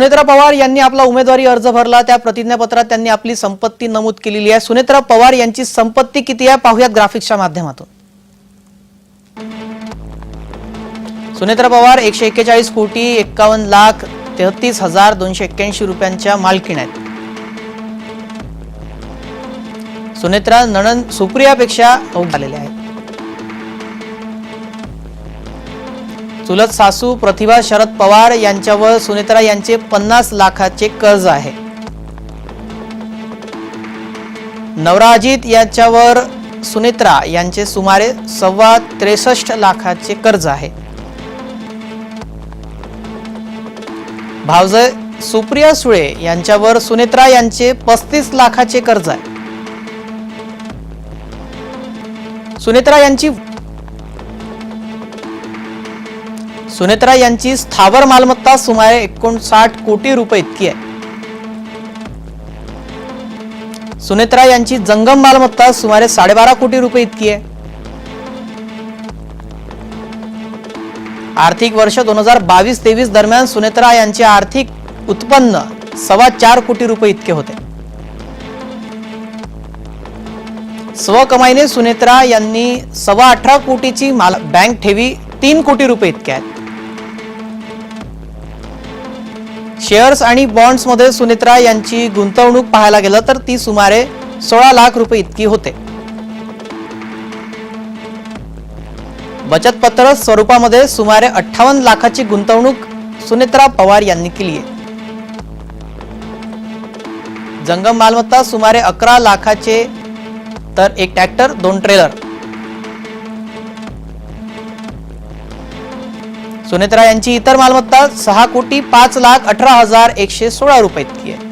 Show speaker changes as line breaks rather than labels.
सुनेत्रा पवार यांनी आपला उमेदवारी अर्ज भरला. त्या प्रतिज्ञापत्रात त्यांनी आपली संपत्ती नमूद केलेली आहे. सुनेत्रा पवार यांची संपत्ती किती आहे? पाहुयात ग्राफिक्सच्या माध्यमातून. सुनेत्रा पवार एकशे एक्केचाळीस कोटी एक्कावन्न लाख तेहतीस हजार दोनशे एक्क्याऐंशी रुपयांच्या मालकीण आहेत. सुनेत्रा नणन सुप्रियापेक्षा अवघ झालेल्या आहेत. चुलत सासू प्रतिभा शरद पवार यांच्यावर सुनेत्रा यांचे पन्नास लाखाचे कर्ज आहे. नवरा अजित यांच्यावर सुनेत्रा यांचे सुमारे सव्वा त्रेसष्ट लाखाचे कर्ज आहे. भावजय सुप्रिया सुळे यांच्यावर सुनेत्रा यांचे पस्तीस लाखाचे कर्ज आहे. सुनेत्रा यांची सुनेत्रा यांची स्थावर मालमत्ता सुमारे एकोणसाठ कोटी रुपये इतकी आहे. सुनेत्रा यांची जंगम मालमत्ता सुमारे साडेबारा कोटी रुपये इतकी आहे. आर्थिक वर्ष दोन हजार बावीस तेवीस दरम्यान सुनेत्रा यांचे आर्थिक उत्पन्न सव्वा चार कोटी रुपये इतके होते. स्वकमाईने सुनेत्रा यांनी सव्वा अठरा कोटीची माल बँक ठेवी तीन कोटी रुपये इतके आहेत. शेअर्स आणि बॉन्ड्समध्ये सुनित्रा सुनेत्रा यांची गुंतवणूक पाहायला गेलं तर ती सुमारे सोळा लाख रुपये इतकी होते. बचत पत्र स्वरूपामध्ये सुमारे अठ्ठावन्न लाखाची गुंतवणूक सुनेत्रा पवार यांनी केली आहे. जंगम मालमत्ता सुमारे अकरा लाखाचे तर एक ट्रॅक्टर दोन ट्रेलर. सुनेत्रा यांची इतर मालमत्ता सहा कोटी पाच लाख अठरा हजार एकशे सोळा रुपये इतकी आहे.